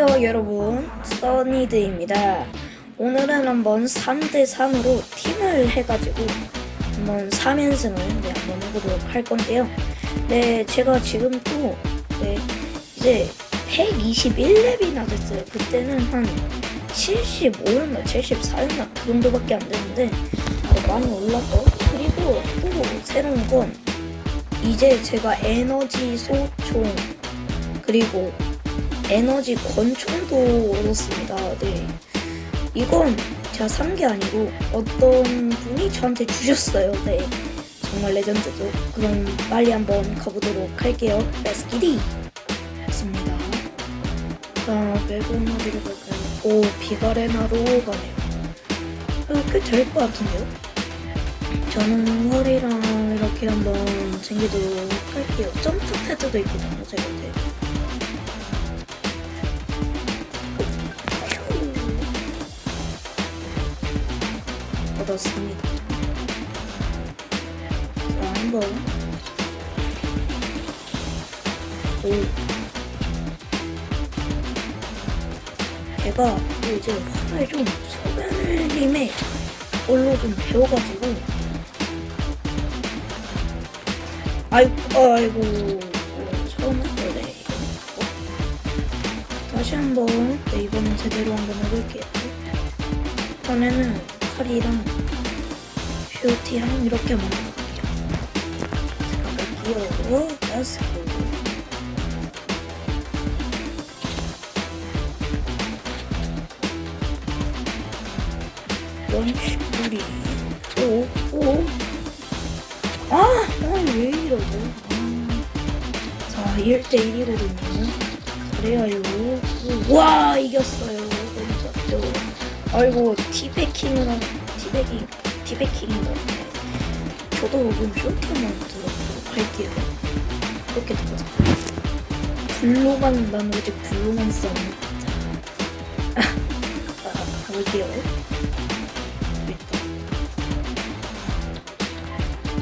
안녕하세요 여러분. 써니드입니다. 오늘은 한번 3대3으로 팀을 해가지고 한번 3연승을 네, 한번 해보도록 할 건데요. 네 제가 지금 또 네, 이제 121렙이나 됐어요. 그때는 한 75였나 74였나 그 정도밖에 안 됐는데 어, 많이 올랐고 그리고 또 새로운 건 이제 제가 에너지 소총 그리고 에너지 권총도 얻었습니다. 네. 이건 제가 산 게 아니고 어떤 분이 저한테 주셨어요. 네. 정말 레전드죠. 그럼 빨리 한번 가보도록 할게요. Let's get it! 좋습니다. 자, 맵은 어디로 갈까요? 오, 비가레나로 가네요. 어, 꽤될 것 같은데요? 저는 허리랑 이렇게 한번 챙기도록 할게요. 점프 패드도 있거든요, 제가 이 자, 한번. 오. 제가 또 이제 화를 좀 소변님의 걸로 좀 배워가지고. 아이고, 아이고. 어, 처음 해보네. 어. 다시 한번, 네, 이번엔 제대로 한번 해볼게요. 이번에는 칼이랑 뷰티랑 이렇게 만들어볼게요. 가볼게요. Let's go. 연식구리. 오, 오. 아, 아, 왜 이러고. 아. 자, 1대1이거든요. 그래요. 와, 이겼어요. 너무 좋죠. 아이고, 티베킹을 한, 티베킹, 티베킹인가. 저도 그럼 쇼트만 들어보도록 할게요. 이렇게 들어서. 블로만, 난 오직 블로만 썼네. 자, 아, 가볼게요. 일단.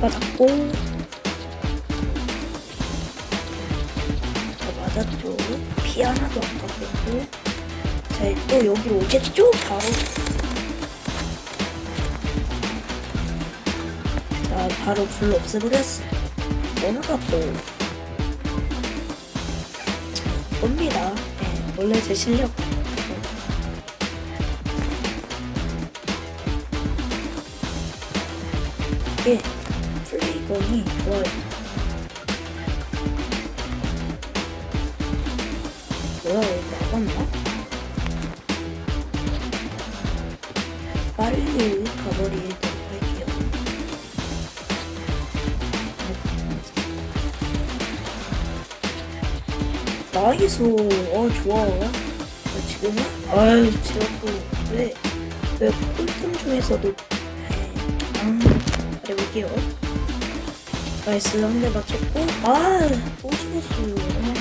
맞았고. 자, 맞았죠. 피 하나도 안 깎였고. 자, 또 여기로 오겠죠? 바로. 자, 바로 불로 없애버렸어. 넘어갔고. 봅니다. 네, 원래 제 실력. 이게 플레이건이 좋아요. 뭐야, 이거 나갔나? 나이스, 어, 좋아. 어, 지금은? 아유, 제가 또, 왜, 왜 꼴등 중에서도, 네, 아, 잘해볼게요. 나이스, 한 대 맞췄고, 아, 또 죽었어요. 아,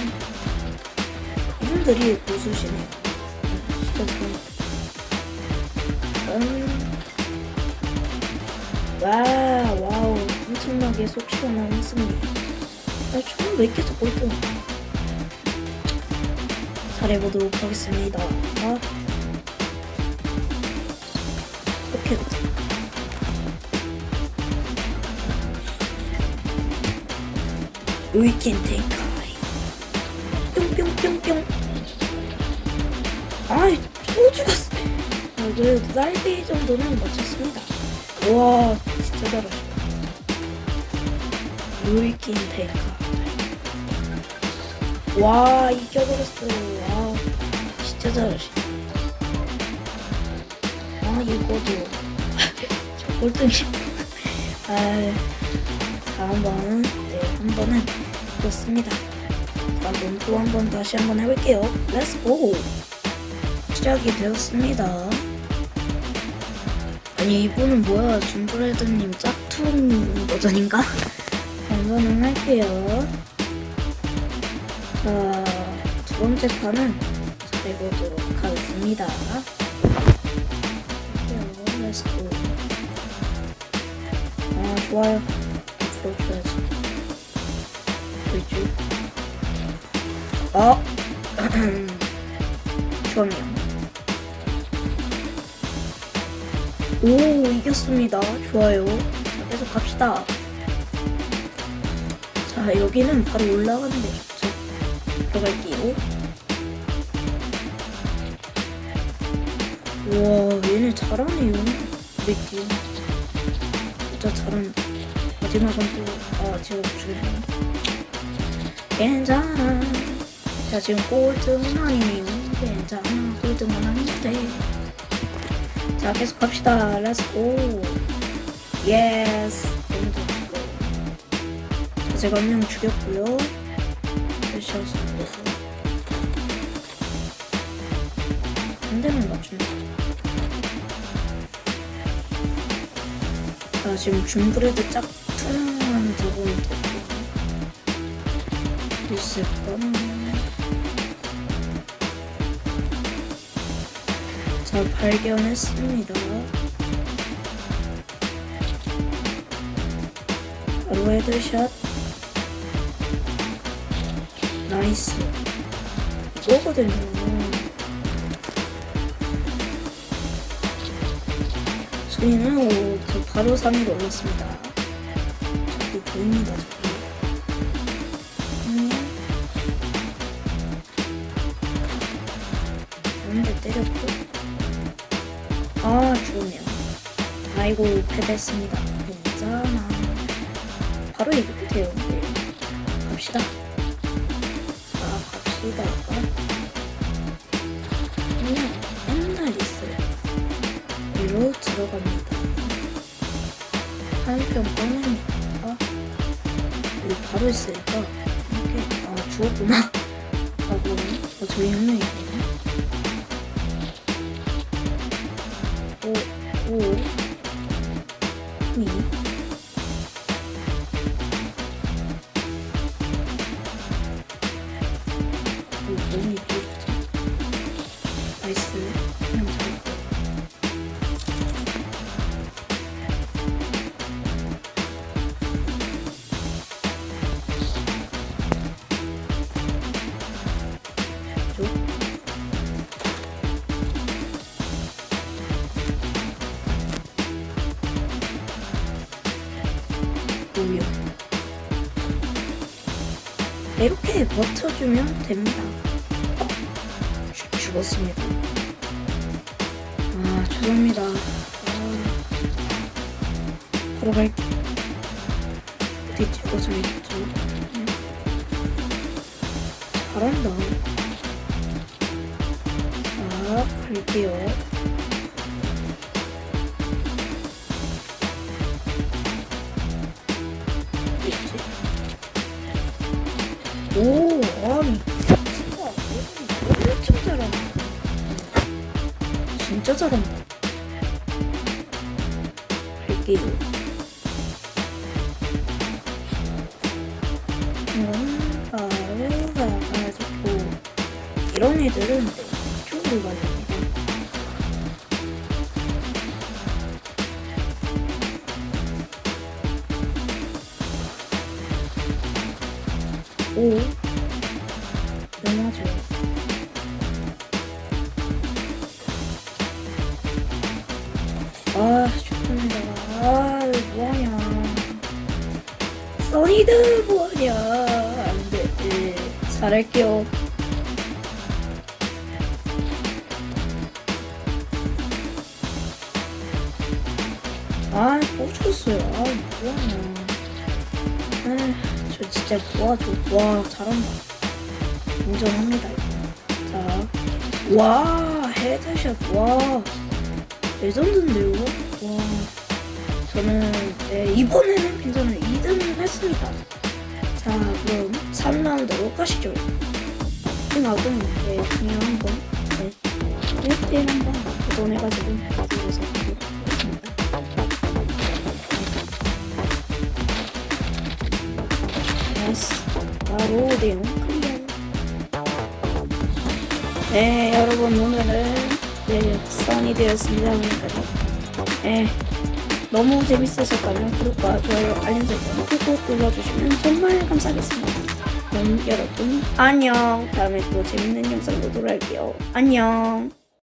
이분들이 고수시네요. 아, 진짜 좋은 음. 와, 와우. 엄청나게 속 시원한 승리. 아, 처음 몇 개서 꼴등. 잘해보도록 하겠습니다. 아. 이렇게. We can take high. 뿅뿅뿅뿅. 아이, 또 죽었어. 아, 그래도 딸비 정도는 맞췄습니다. 와, 진짜 잘하셨다. 유이킨 테이카. 와, 이겨버렸어요. 잘하시네. 아, 이거도. 저 꼴등이. 아, 다음번, 네, 한 번은 이겼습니다. 자, 그럼 또한 번 다시 한번 해볼게요. 렛츠 고! 시작이 되었습니다. 아니 이분은 뭐야 준브레드님 짝퉁 버전인가? 완전은 할게요. 자, 두 번째 판은 잘 해보도록 하겠습니다. 아, 좋아요. 보이죠? 어? 그럼요. 오, 이겼습니다. 좋아요. 자, 계속 갑시다. 자, 여기는 바로 올라가는 데 좋죠. 들어갈게요. 와, 얘네 잘하네요. 팀. 진짜 잘한다. 마지막은 또, 아, 제가 죽네. 괜찮아. 자, 지금 꼴등은 아니네요. 괜찮아. 꼴등은 아닌데. 자, 계속 갑시다. 렛츠고. 예스. 자, 제가 한 명 죽였고요. 한 대만 맞춘다. 자, 지금 줌브레드 짝퉁한 저거는 됐고. 있을까나. 자, 발견했습니다. 헤드샷. 나이스. 이거거든요. 저희는 오, 저 바로 3위로 올랐습니다. 저기 보입니다, 저기. 음. 한대 때렸고. 아, 좋네요. 아이고, 패배했습니다. 괜찮아. 바로 이기면 돼요. 네. 갑시다. 자, 갑시다. 들어갑니다. 한편 꺼냅니다. 아, 여기 바로 있으니까 이렇게 아 죽었구나 하고 어, 저희 한 명이 있거든요. 오, 오, 미. 오, 몸이 비었지. 나이스. 오요. 이렇게 버텨주면 됩니다. 어? 죽- 죽었습니다. 아, 죄송합니다. 아. 어디 찍어서 있죠? 네. 잘한다. 자, 갈게요. 오, 아니. 친구가 엄청 잘한다. 진짜 잘한다. 할게요. 와, 아래가 가지고 이런 애들은 이쪽으로 가야 5 넘어줘요. 아, 좋습니다. 아, 뭐하냐. 써니드 뭐하냐. 안 돼. 예, 잘할게요. 아, 또 죽었어요. 아, 뭐하냐. 에휴. 아. 저 진짜 도와줘. 와, 잘한다. 인정합니다. 자, 와, 헤드샷, 와. 레전드인데요? 와. 저는, 네, 이번에는 괜찮아요. 2등을 했습니다. 자, 그럼 3라운드로 가시죠. 마지막은, 네, 그냥 한번, 네, 1대1 한번 도전해가지고, 이겨서 나이스. 바로 내용. 네, 여러분 오늘은 네, 선이 되었습니다. 그러니까 네, 너무 재밌으셨다면 구독과 좋아요, 알림 설정 꾹꾹 눌러주시면 정말 감사하겠습니다. 그럼 여러분 안녕. 다음에 또 재밌는 영상으로 돌아올게요. 안녕.